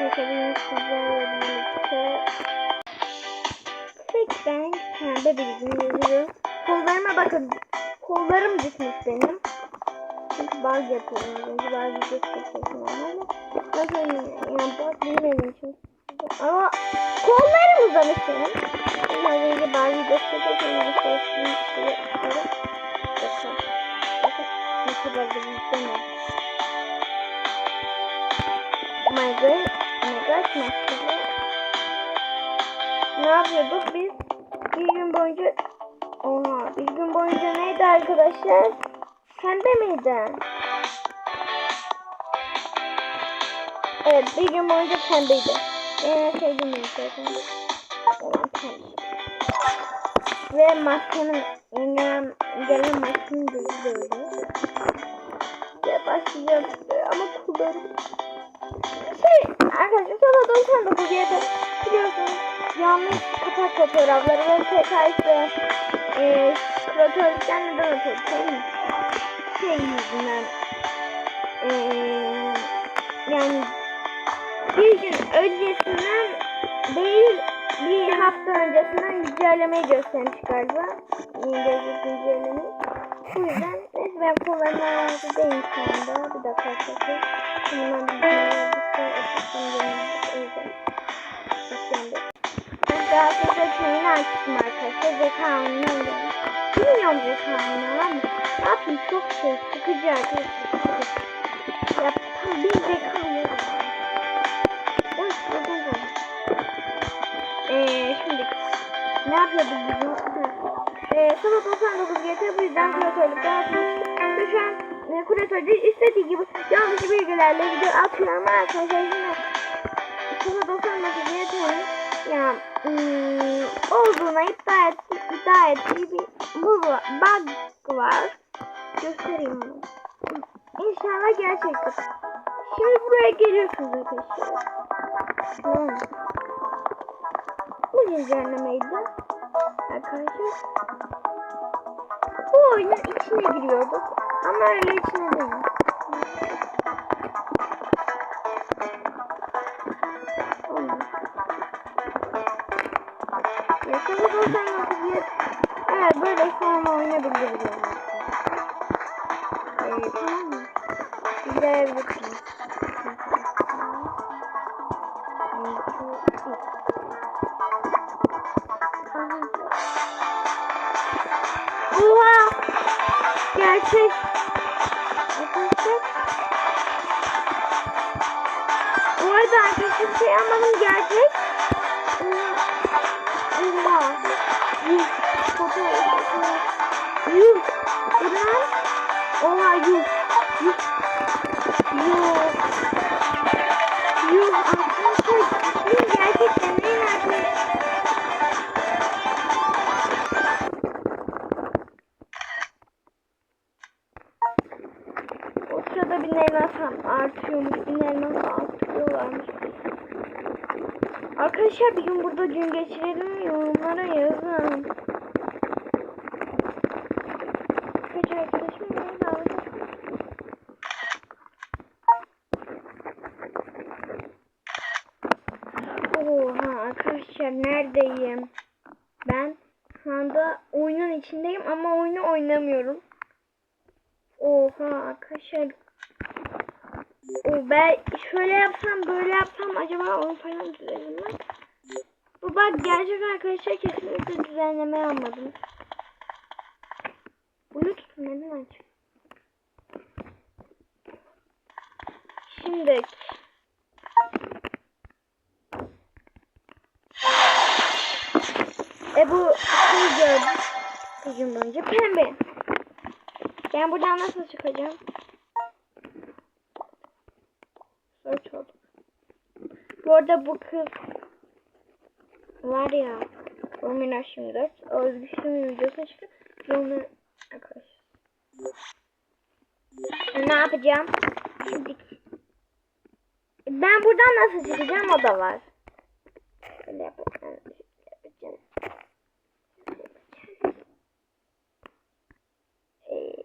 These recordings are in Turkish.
bugün sizlerle birlikte Tek ben pembe bir gün yazıyorum. Kollarıma bakın. Kollarım gitmiş benim. Çünkü bug yapıyorum. Çünkü çekiyorum normalde. Bakın yani değil benim için. Ama kollarım uzamış benim. Az önce şöyle atarım. Bakın. Bakın. Nasıl videosu Oh my god. God. Nasıl ne yapıyorduk biz? Bir gün boyunca Oha bir gün boyunca neydi arkadaşlar? Pembe miydi? Evet bir gün boyunca pembeydi. Sevdiğim renk zaten. Olan pembe. Ve maskenin yeni gelen maskenin gözü böyle. Ve başlayacağım ama kullarım. Arkadaşlar sana 99 yeter. Biliyorsunuz yanlış kapak fotoğrafları ve tekrar işte e, kronolojiden neden değil mi? Şey yüzünden e, yani bir gün öncesinden değil bir hafta öncesinden güncellemeyi göstermiş galiba. İngilizce güncellemeyi. Bu yüzden ben kullanma razı değilim şu anda. Bir dakika. Şimdi ben bir o yüzden. Ben daha sonra şeyini açtım arkadaşlar. Zekamını öğrendim. Bilmiyorum zekamını ama ne yapayım çok şey sıkıcı arkadaşlar. Ya tam bir zekamı var. Oy sıkıcı var. Eee şimdi ne yapıyorduk bizim? Eee sabah 99 GT bu yüzden kuratörlükten atmıştık. Ve şu an e, kuratörde istediği gibi yanlış bilgilerle video atıyor ama arkadaşlar yine sabah 99 GT'nin ya ım, olduğuna iddia, et, iddia ettiği bir bu bug var. Göstereyim onu. İnşallah gerçektir. Şimdi buraya geliyorsunuz arkadaşlar. Tamam. Bu güncellemeydi. Arkadaşlar. Bu oyunun içine giriyorduk. Ama öyle içine değil. Arada arkadaşlar şey anladım gerçek. Oha. Yuh. Fotoğraf. Yuh. Ulan. Oha. Yuh. Yuh. Yuh. Arkadaşlar neredeyim? Ben şu anda oyunun içindeyim ama oyunu oynamıyorum. Oha arkadaşlar. O ben şöyle yapsam böyle yapsam acaba onu falan düzelir mi? Bu bak gerçek arkadaşlar kesinlikle düzenleme yapmadım. Bunu tutun neden aç? Şimdi e bu şey gördüm. Kızım boyunca pembe. Ben buradan nasıl çıkacağım? Search olduk. Bu arada bu kız var ya Romina 24 o özgüşlüğün videosu çıktı. Romina arkadaşlar. Ne yapacağım? Şimdi ben buradan nasıl çıkacağım o da var. Şöyle yapacağım. Şöyle yapacağım. Ee,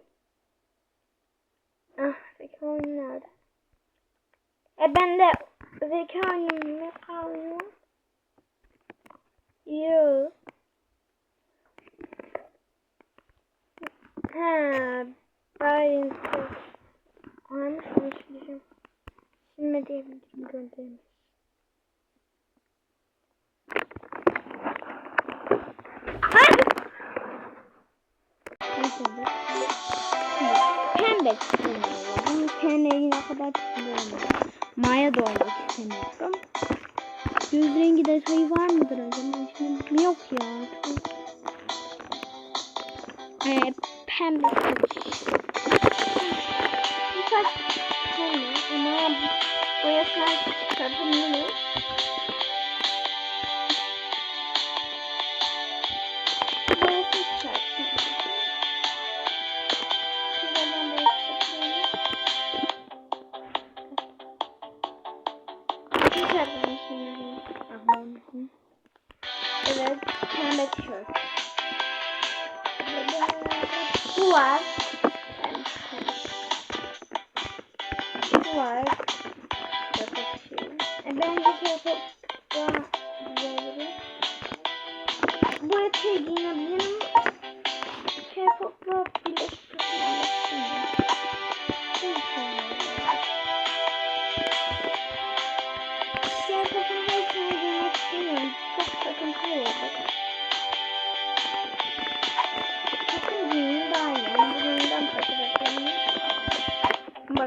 ah peki oyun nerede? E ben de Zeka mi kalıyor? Yok. Ha, ben Varmış mı şimdi? Silme diyebilirim göndermiş. Pembe istemiyorum. Ten rengine kadar istemiyorum. Maya da olmak istemiyorum. Göz rengi detayı var mıdır acaba? Şimdi yok ya. Ee, pembe saç. Bu saç pembe ama boyasını çıkartabilirim.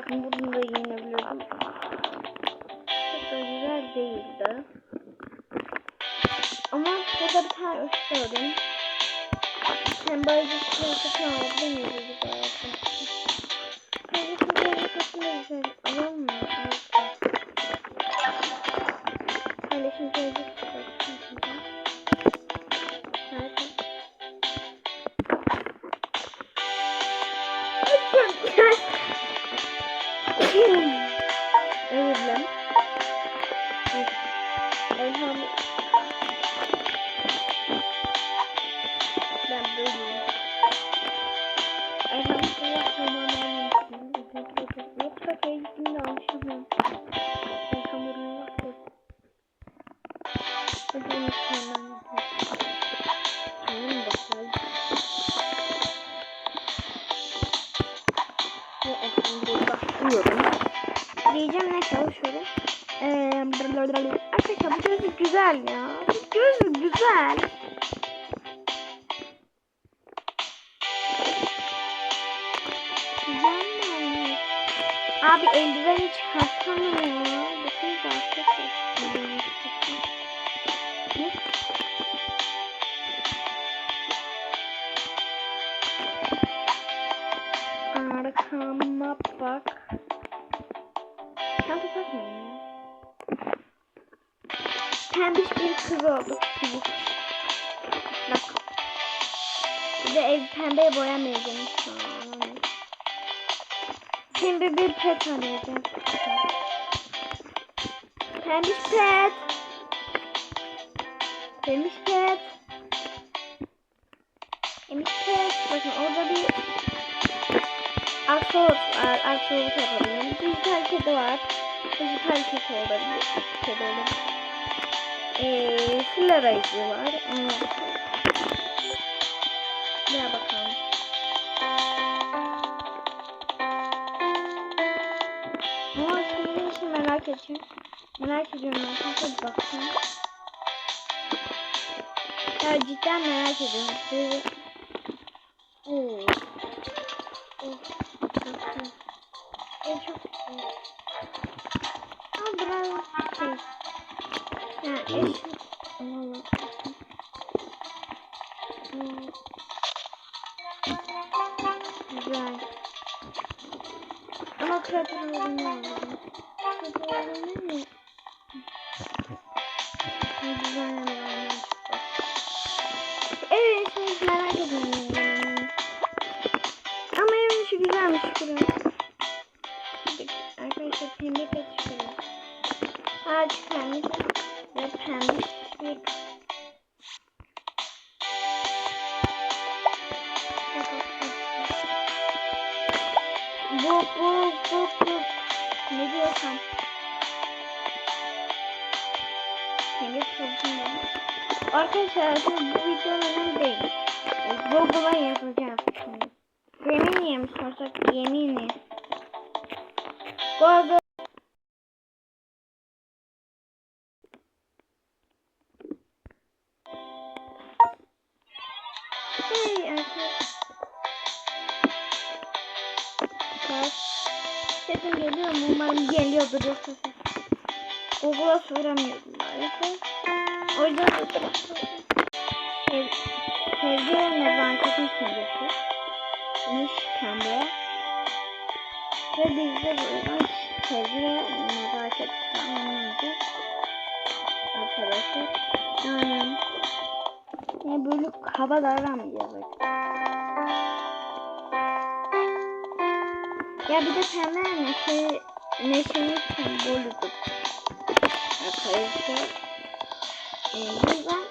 Bunu da giyinebiliyorum. Çok da güzel değildi. Ama burada bir tane üst gördüm. Hem böyle bir şey satın böyleyim. Arkama bak. Çanta takmıyorum ya. Pembiş bir kız olduk. Çubuk. Bak. De ev pembeye boyamayacağım. Pembe bir pet arayacağım. Pembiş pet. Pembiş pet. Aksolot var. Aksolot yapabilirim. Dijital kedi var. Dijital kedi olabilir. Kedi olabilir. Eee fil arayıcı var. Onu Gel bakalım. Ama şimdi için merak ediyorum. Merak ediyorum. Bir bakayım. Ya cidden merak ediyorum. Oo. Evet merak ediyorum. Ama evin içi güzelmiş şurası. Hey arkadaşlar. Sesim geliyor mu? Umarım geliyordur yoksa ses. Google'a soramıyorum maalesef. O yüzden de Sev, Sevgi ve nezaketin simgesi. Miş pembe. Ve biz de buradan sevgi ve nezaket anlamında arkadaşlar. Yani ne böyle kaba davranmayacağız. Ya bir de pembe neşe, neşenin sembolüdür. Arkadaşlar. Ee, buradan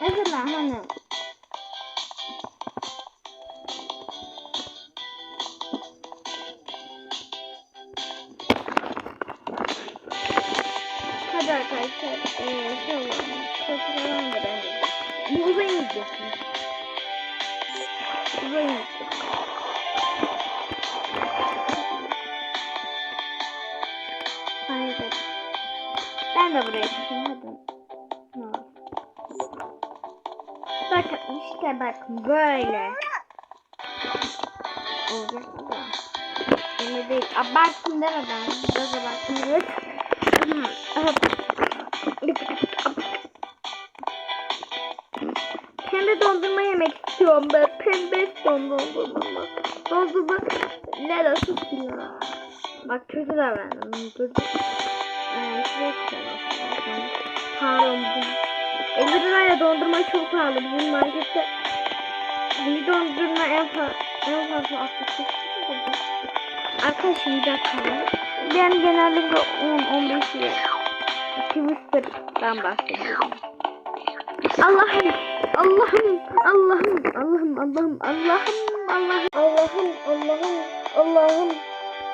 Mesela hani ben. Pembe dondurma. Dondurma neresi filan. Bak kötü davrandım. Dur. Koyalım. Pardon. 50 liraya dondurma çok pahalı. Bizim markette bir dondurma en fazla en fazla 68 lira. Arkadaşım bir dakika. Ben genellikle 10-15 lira Twister'dan bahsediyorum. Allah'ım, Allah'ım, Allah'ım, Allah'ım, Allah'ım, Allah'ım, Allah'ım, Allah'ım, Allah'ım,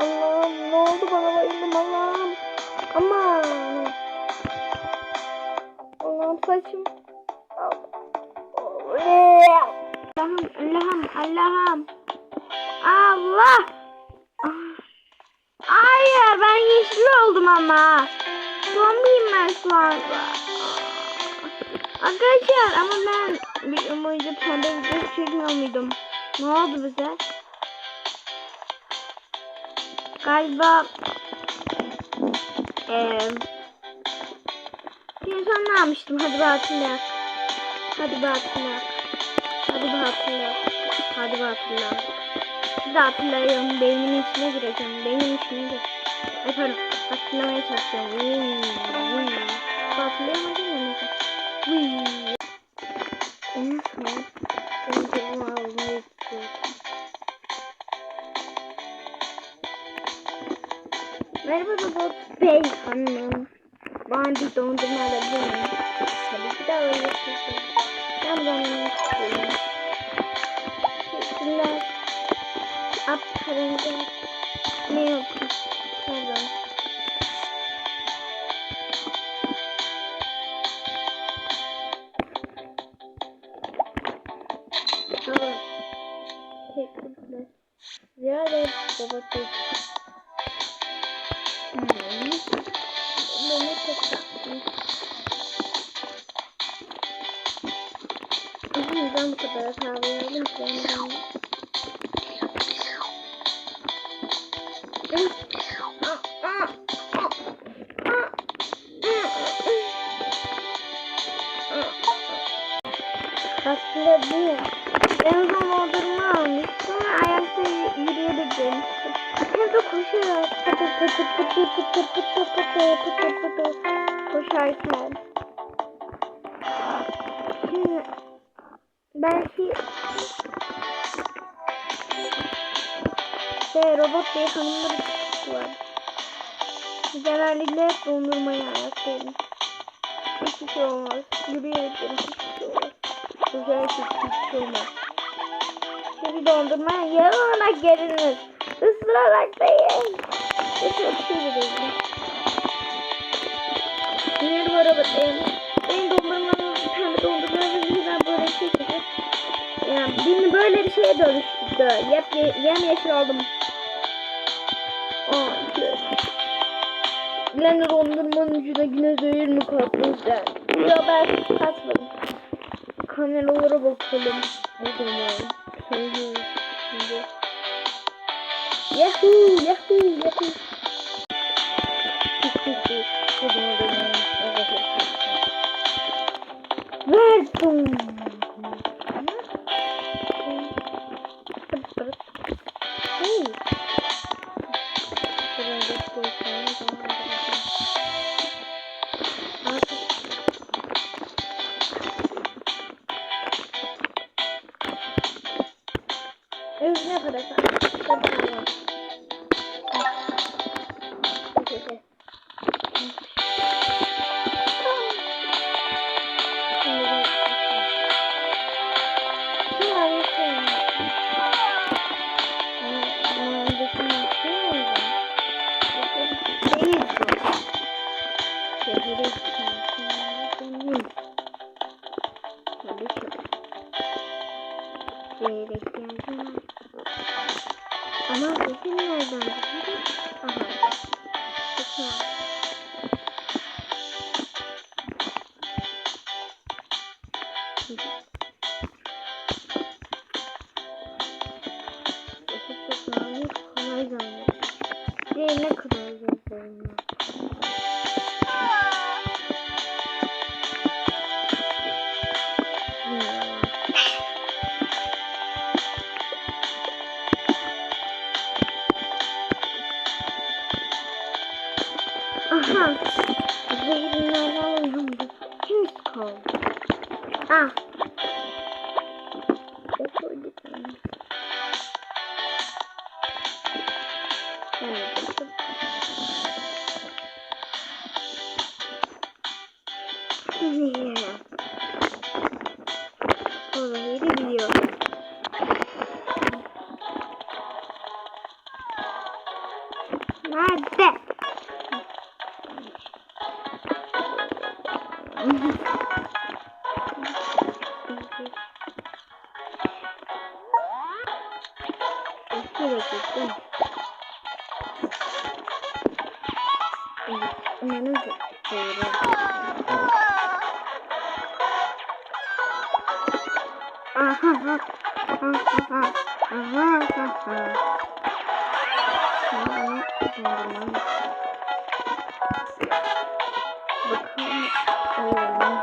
Allah'ım, ne oldu bana bayıldım Allah'ım, aman. Allah'ım saçım. Allah'ım, Allah'ım, Allah'ım. Allah. Hayır ben yeşil oldum ama. Zombiyim ben şu anda. Arkadaşlar ama ben bir boyunca pembe video çekmiyor muydum? Ne oldu bize? Galiba eee son ne yapmıştım? Hadi bir hatırlayak. Hadi bir hatırlayak. Hadi bir hatırlayak. Hadi bir hatırlayak. Siz de hatırlayın. Beynimin içine gireceğim. Beynimin içine gir. Pardon. Hatırlamaya çalışıyorum. Uy. Hatırlayamadım ya son. Önce bunu. Merhaba robot bey hanım. Bana bir dondurma alabilir miyim? Tabii ki de alabilirsiniz. Ben dondurma istiyorum. Teşekkürler. Paranızı. Ne yapayım? O yüzden bu kadar hata veriyorum. Genellikle hep dondurmayı anlatıyorum. Hiçbir şey olmaz. Yürüyerek yürüyerek hiçbir şey olmaz. Yürüyerek şey, hiçbir şey olmaz. Çünkü dondurma yalanarak gelinir. Isırarak şey değil. Isırarak şöyle değil. Yine bu araba dayanır. Benim dondurmamın bir tane dondurmanın yüzünden böyle şey çekecek. Yani beni böyle bir şeye dönüştürdü. Yep, yem yeşil oldum. 12, ben dondurmanın ucuna güne zehir mi koydunuz ben? Yok ben atmadım. Kameralara bakalım. Bakalım yani. Söylüyorum şimdi. Yahoo! Yahoo! Yahoo! house. Leaving my home. Who's called? Ah. Umarım doğru. Aha ha. Aha ha. Aha ha. Şimdi dondurmam. Bakalım. Oğlum. Tamam.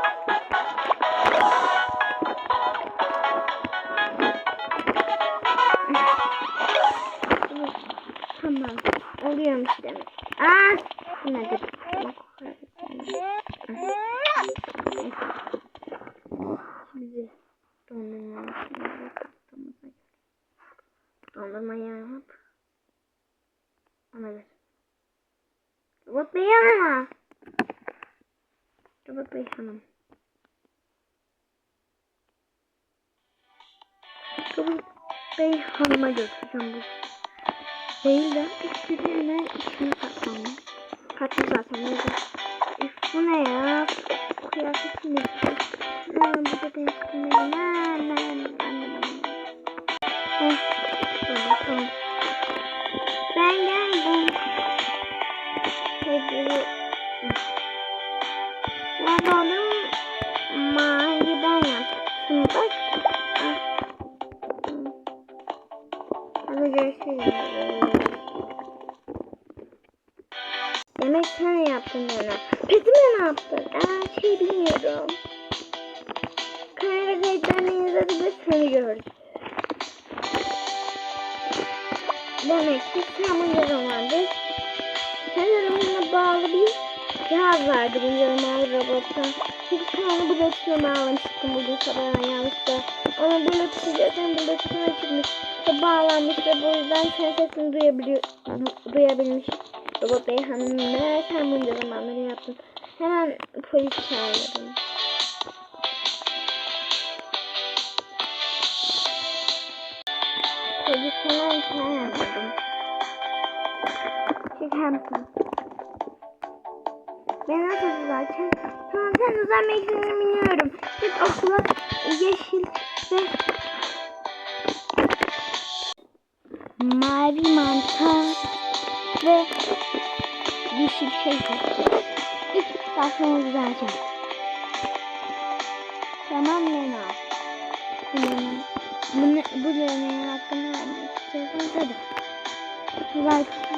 Yap. Ona ver. Robot Bey yanıma. Robot Bey hanım. Robot Bey hanıma götüreceğim bu. Değil de istediğine içine katmam. Katlı zaten neydi? Üf bu ne ya? Kıyafetim ne? Ne bu da değiştirmeli. Ne ne ne ne Heh. Tamam tamam. Ben geldim. Hediye. Nerede oğlum? Mavi ben yaptım. Bak. Hadi görüşürüz. Demek sen yaptın Lena. Petime ne yaptın? Aa şey bilmiyorum. Kamera kayıtlarını izledi ve seni gördü. Demek ki sen bunca zamandır sanırım bağlı bir cihaz vardı zamandır robotta. Çünkü sen onu Bluetooth'una bağlamıştın bugün sabah yanlışlıkla. Onu Bluetooth'u zaten Bluetooth'una çıkmış ve bağlanmış ve bu yüzden sen sesini duyabiliyor, duyabilmiş. Robot Bey hanım sen bunca zamanları yaptın. Hemen polis çağırıyorum. Polis hemen çağırmadım. Çıkarsın. Ben nasıl düzelteceğim? Tamam sen düzelme eksenini biliyorum. Git okula yeşil ve mavi mantar ve yeşil şey seçeceğim. İlk dersini düzelteceğim. Tamam Lena. Lena. Bu Lena'nın hakkını vermek istiyorsanız hadi. Like.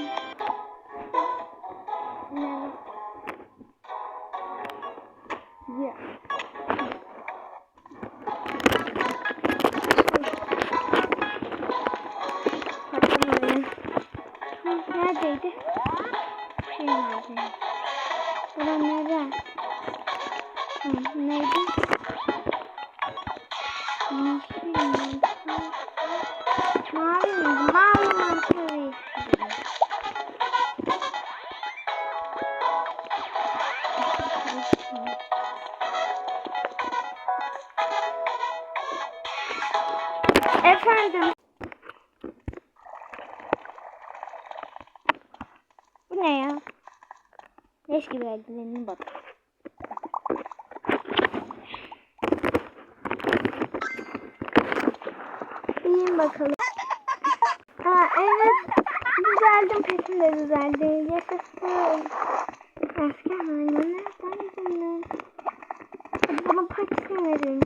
Eldivenine bak. İyiyim bakalım. Ha evet. Düzeldim petim de düzeldi. Yaşasın. Eski haline neredeydin? Hadi bana patisini verin.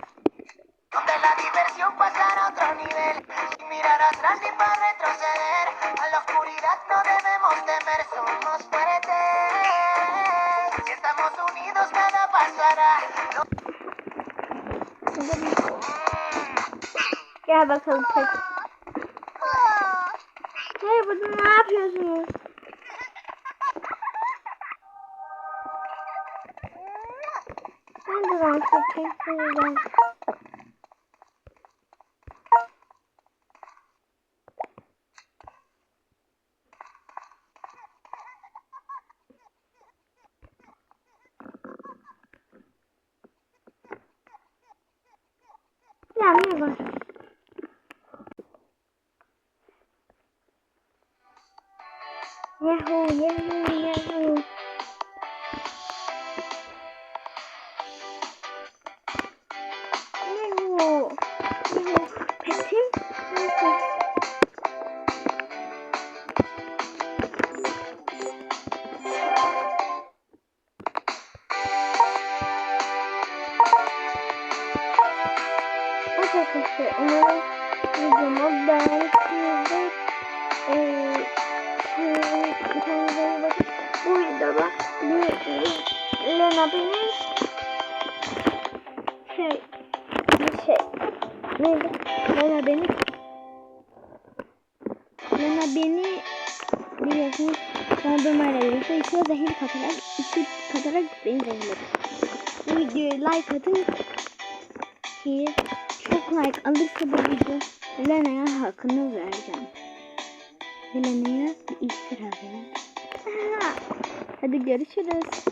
Donde la diversión pasa a otro nivel, sin mirar atrás ni para retroceder. A la oscuridad no debemos temer, somos fuertes. Si estamos unidos nada pasará. Gel bakalım pet. Hey burada ne yapıyorsunuz? Ben de dans edeceğim. Ne var? Yahoo, yahoo. Arkadaşlar umarım videomu beğenmişsinizdir. Ee, kendinize iyi bakın. Bu videoda Lena benim şey bir şey neydi? Lena beni Lena beni biliyorsunuz dondurmayla birlikte içine zehir katarak içi katarak beni zehirledi. Bu videoya like atın çok like alırsa bu video Lena'ya hakkını vereceğim. Lena'ya bir iftira verin. Hadi görüşürüz.